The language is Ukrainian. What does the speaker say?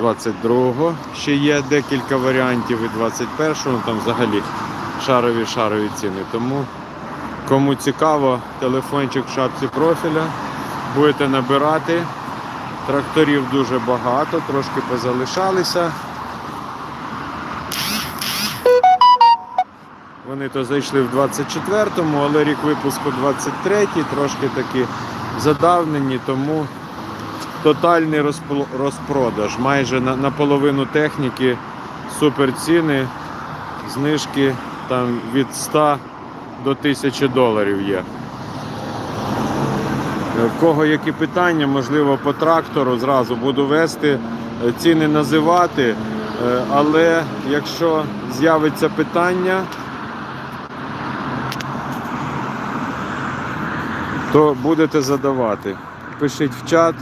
22-го ще є декілька варіантів і 21-го, там взагалі шарові шарові ціни. Тому кому цікаво, телефончик в шапці профіля, будете набирати. Тракторів дуже багато, трошки позалишалися. Вони то зайшли в 24-му, але рік випуску 23-й, трошки такі задавнені, тому тотальний розпродаж. Майже на, половину техніки супер ціни, знижки там від 100 до 1000 доларів є. Е, В кого які питання, можливо, по трактору зразу буду вести, е, ціни називати. Е, Але якщо з'явиться питання, то будете задавати. Пишіть в чат,